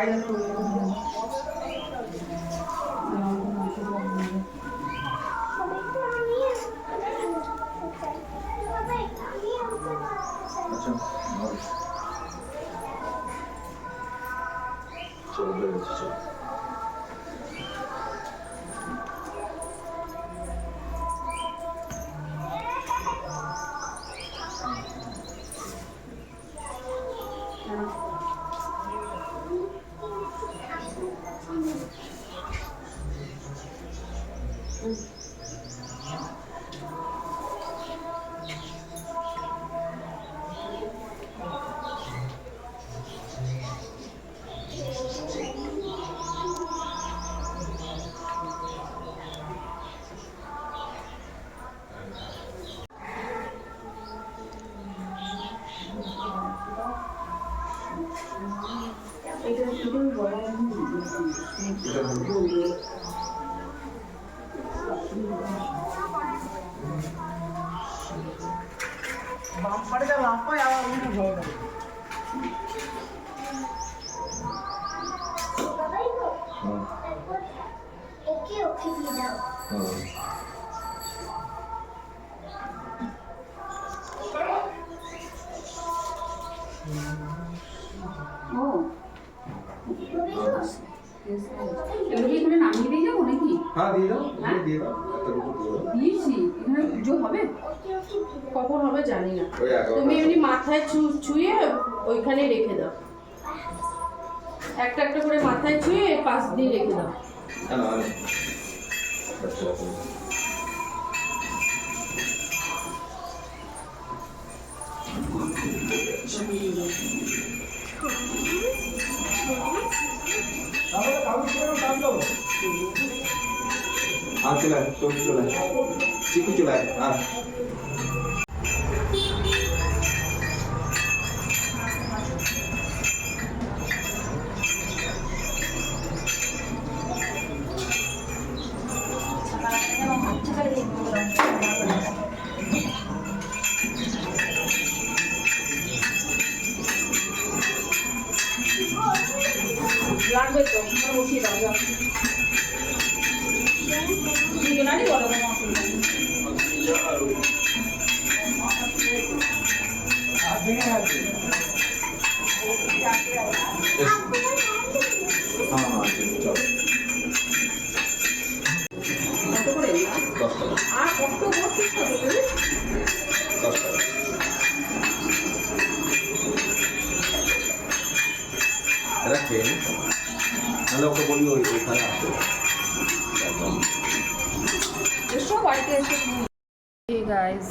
বাইরে তো এটা বলব। বাম্পারে যা লাফায় আবার উঠে ভয় করে এগুলো কি এখানে নামিয়ে দিয়ে যাব নাকি? হ্যাঁ দিয়ে দাও দিয়ে দাও দিয়েছি। এখানে পুজো হবে? কখন হবে জানি না। তুমি এমনি মাথায় ছুঁয়ে ওইখানেই রেখে দাও। একটা একটা করে মাথায় ছুঁয়ে পাশ দিয়ে রেখে দাও। আচ্ছা আচ্ছা আর চলে আয় চলে আয়। চিকু চলে আর নি নাহলে ওকে বলি ওই ওইখানে আসো একদম বাড়িতে এসে গাইজ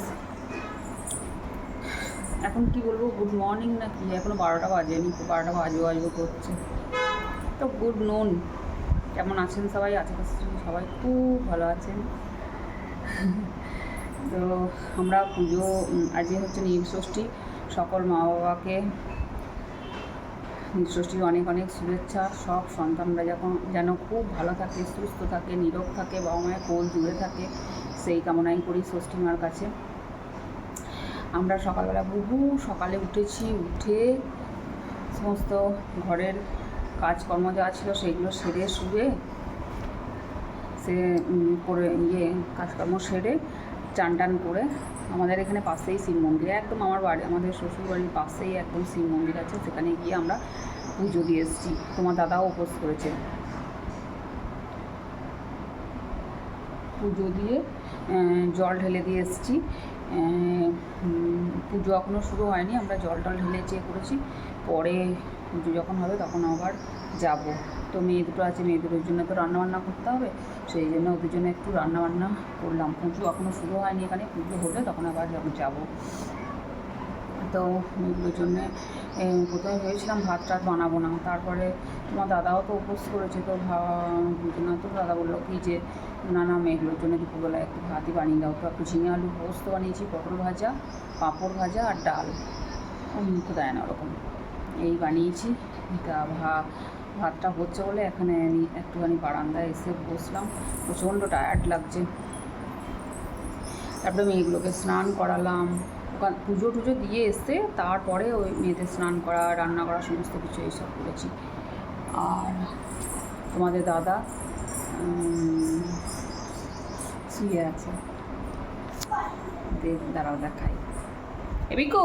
এখন কি বলব গুড মর্নিং না কি এখনও বারোটা বাজেনি বারোটা বাজবো বাজবো করছে তো গুড নুন কেমন আছেন সবাই? আশেপাশে সবাই খুব ভালো আছেন। তো আমরা পুজো আজকে হচ্ছে নীল ষষ্ঠী। সকল মা বাবাকে ষষ্ঠীর অনেক অনেক শুভেচ্ছা। সব সন্তানরা যখন যেন খুব ভালো থাকে, সুস্থ থাকে, নীরব থাকে, বাবা মায়ের কোল জুড়ে থাকে, সেই কামনাই করি ষষ্ঠী মার কাছে। আমরা সকালবেলা বহু সকালে উঠেছি, উঠে সমস্ত ঘরের কাজকর্ম যা ছিল সেগুলো সেরে শুয়ে সে করে ইয়ে কাজকর্ম সেরে চান টান করে আমাদের এখানে পাশেই শিব মন্দির। একদম আমার বাড়ি, আমাদের শ্বশুর বাড়ির পাশেই একদম শিব মন্দির আছে, সেখানে গিয়ে আমরা পুজো দিয়ে এসেছি। তোমার দাদাও উপোস করেছে। পুজো দিয়ে জল ঢেলে দিয়ে এসেছি। পুজো এখনও শুরু হয়নি, আমরা জল টল ঢেলে চেয়ে করেছি। পরে পুজো যখন হবে তখন আবার যাব। তো মেয়ে দুটো আছে, মেয়ে দুটোর জন্য তো রান্নাবান্না করতে হবে। সেই জন্য ওদের জন্য একটু রান্নাবান্না করলাম। পুজো এখনও শুরু হয়নি, এখানে পুজো হলে তখন আবার যখন যাব। তো এগুলোর জন্যে প্রথমে ভেবেছিলাম ভাত টাত বানাবো না। তারপরে তোমার দাদাও তো উপোস করেছে, তো না তো দাদা বলল কি যে না না মেয়েগুলোর জন্য দুপুরবেলা একটু ভাতই বানিয়ে দাও। তো একটু ঝিঙে আলু পোস্ত বানিয়েছি, পটল ভাজা, পাঁপড় ভাজা আর ডাল। মুখ দেয় না, ওরকম। এই বানিয়েছি। তা ভা, ভাতটা হচ্ছে বলে এখানে নি- একটুখানি বারান্দায় এসে বসলাম। প্রচণ্ড টায়ার্ড লাগছে। তারপরে মেয়েগুলোকে স্নান করালাম। ওখান, পুজো টুজো দিয়ে এসে তারপরে ওই মেয়েদের স্নান করা, রান্না করা, সমস্ত কিছু এইসব করেছি। আর তোমাদের দাদা? শুয়ে আছে? দাঁড়াও দেখাই। ভাতটা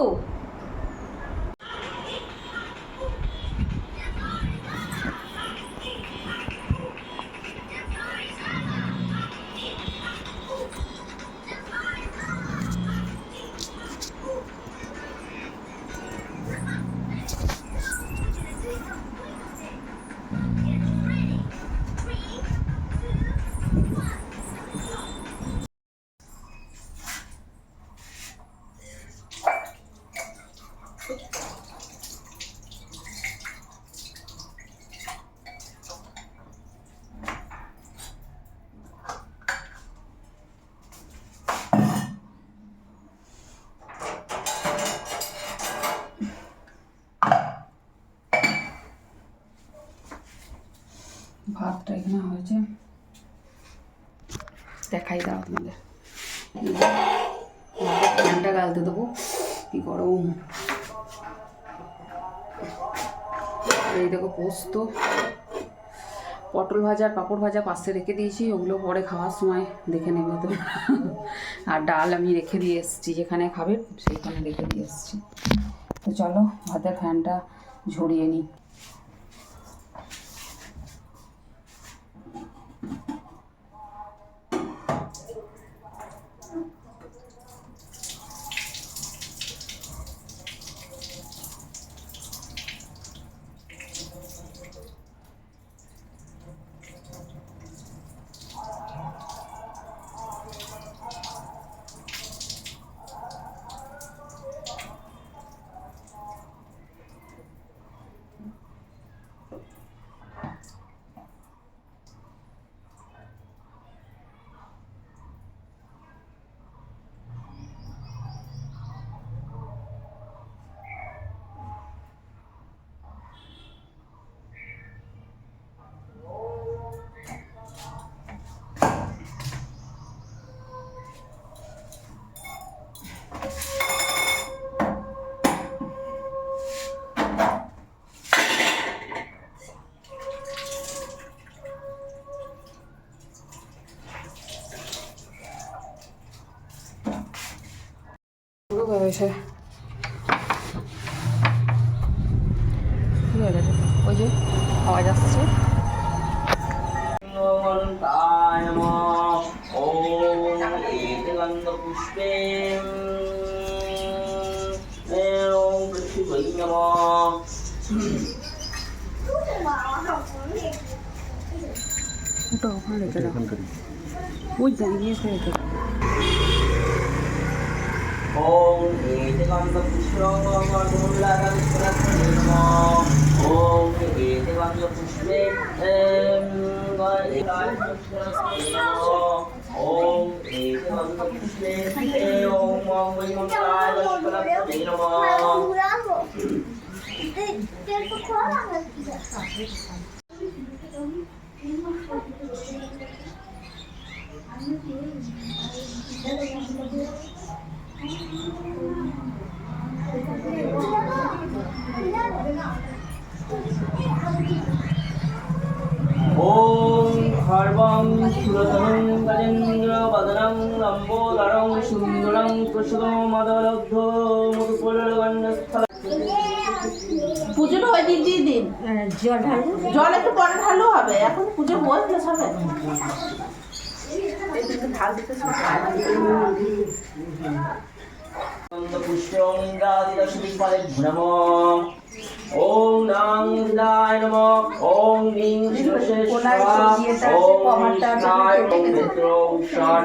দেখাই দাও ভাতের ফ্যানটা গালতে দেবো, কি গরম। এই দেখো পোস্ত। পটল ভাজা, পাঁপড় ভাজা পাশে রেখে দিয়েছি, ওগুলো পরে খাওয়ার সময় দেখে নেবে তো আর ডাল আমি রেখে দিয়ে এসেছি, যেখানে খাবে সেইখানে রেখে দিয়ে এসেছি। তো চলো ভাতের ফ্যানটা ঝরিয়ে নিই। কি হয়ে গেছে? ওই যে আওয়াজ আসছে। নমঃ ওটা ওখানে রেখে দাও। ॐ एतिवं पुष्पो गोमूलकं प्रसन्नो ॐ एतिवं पुष्पे ॐ एतिवं पुष्पे ॐ ॐ वैमङ्गलाय प्रसन्ने नमः ॐ खर्वं सुरतनं गजेन्द्रवदनं लम्बोदरं सुन्दरं कृष्णमदलब्धो मधुपुरगण्डस्थल পুজোটা ওই দিন দিয়ে দিন জল ঢালু জল একটু পরে ঢালু হবে এখন পুজো বলতে হবে পুষ্পঙ্গাদিদশমিফলে নমঃ ওম নাং হৃদায় নমঃ ওম নিং আছে, কৃষ্ণায় কেটে মিত্র উষার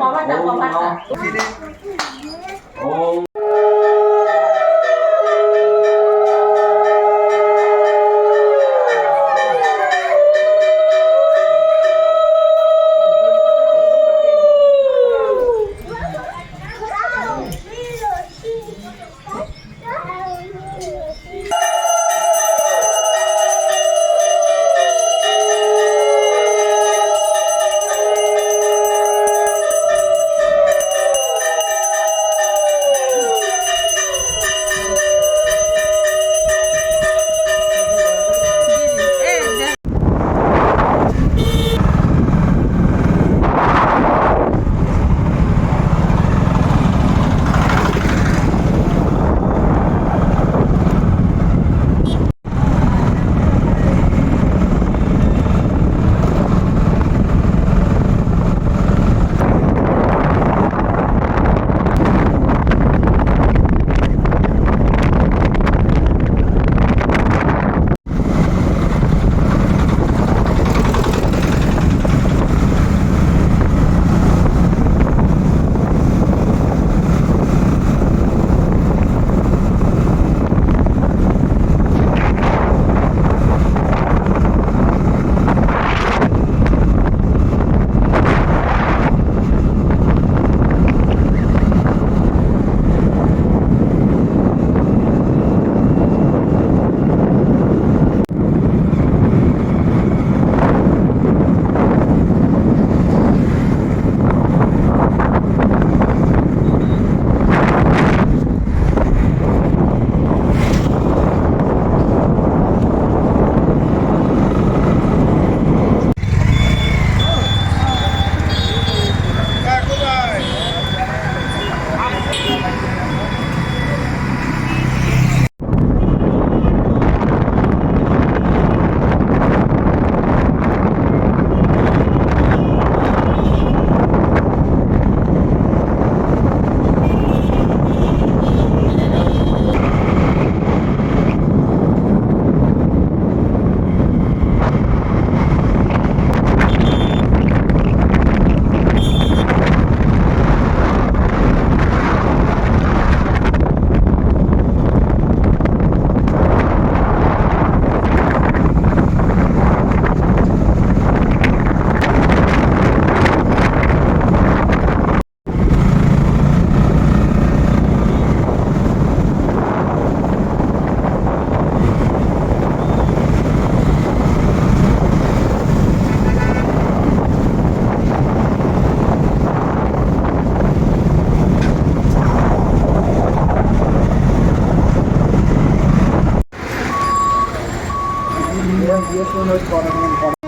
ওই গরম গরম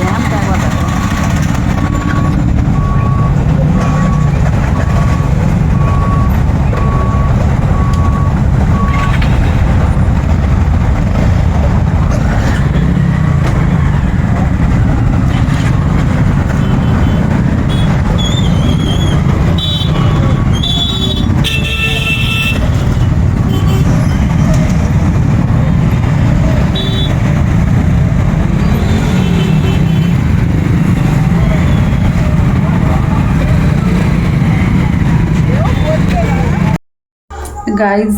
ল্যাম্প একবার দেখো গাইজ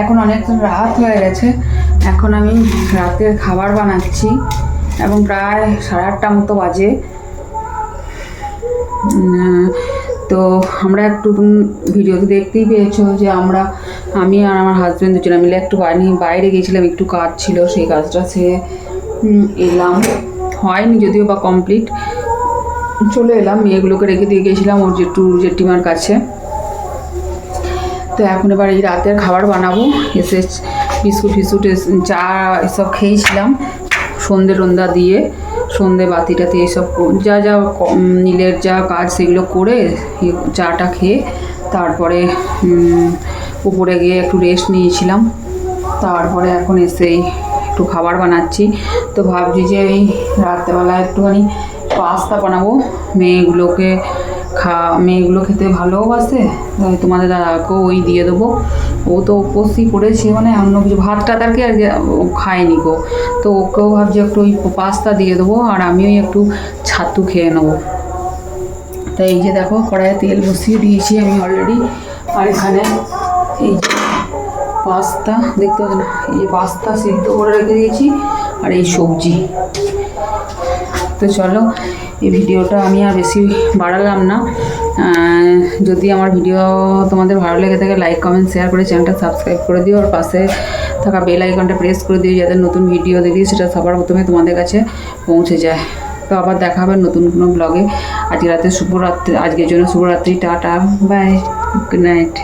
এখন অনেক রাত হয়ে গেছে। এখন আমি রাতের খাবার বানাচ্ছি এবং প্রায় সাড়ে আটটা মতো বাজে। তো আমরা একটু ভিডিওতে দেখতেই পেয়েছ যে আমরা, আমি আর আমার হাজব্যান্ড দুজনে মিলে একটু বাইরে বাইরে গিয়েছিলাম, একটু কাজ ছিল, সেই কাজটা সে এলাম। হয়নি যদিও বা কমপ্লিট চলে এলাম, মেয়েগুলোকে রেখে দিয়ে গিয়েছিলাম, ওর জেঠু জেঠিমার কাছে। তো এখন এবার এই রাতের খাবার বানাবো। এসে বিস্কুট ফিস্কুট চা এসব খেয়েছিলাম। সন্ধে টন্ধা দিয়ে, সন্ধে বাতিটাতে এসব কো- যা যা নীলের যা কাজ সেগুলো করে চাটা খেয়ে তারপরে উপরে গিয়ে একটু রেস্ট নিয়েছিলাম। তারপরে এখন এসেই একটু খাবার বানাচ্ছি। তো ভাবছি যে এই রাত্রেবেলা একটুখানি পাস্তা বানাবো। মেয়েগুলোকে খা, মেয়েগুলো খেতে ভালোবাসে, তাই তোমাদের দাদাকেও ওই দিয়ে দেবো। ও তো উপস্থিত করেছে মানে অন্য কিছু, ভাতটা তারকে আর ও খায়নি গো। তো ওকেও ভাবছি একটু ওই পাস্তা দিয়ে দেবো, আর আমিও একটু ছাতু খেয়ে নেব। তাই এই যে দেখো, কড়াইয়ে তেল বসিয়ে দিয়েছি আমি অলরেডি আর এখানে এই যে পাস্তা, দেখতে পাচ্ছ না, এই যে পাস্তা সিদ্ধ করে রেখে দিয়েছি, আর এই সবজি। তো চলো, এই ভিডিওটা আমি আর বেশি বাড়ালাম না। যদি আমার ভিডিও তোমাদের ভালো লেগে থাকে লাইক কমেন্ট শেয়ার করে চ্যানেলটা সাবস্ক্রাইব করে দিও। আর পাশে থাকা বেল আইকনটা প্রেস করে দিও, যাতে নতুন ভিডিও দেখি সেটা সবার প্রথমে তোমাদের কাছে পৌঁছে যায়। তো আবার দেখা হবে নতুন কোনো ব্লগে আজকে রাতে শুভরাত্রি, আজকের জন্য শুভরাত্রি, টাটা বাই গুড নাইট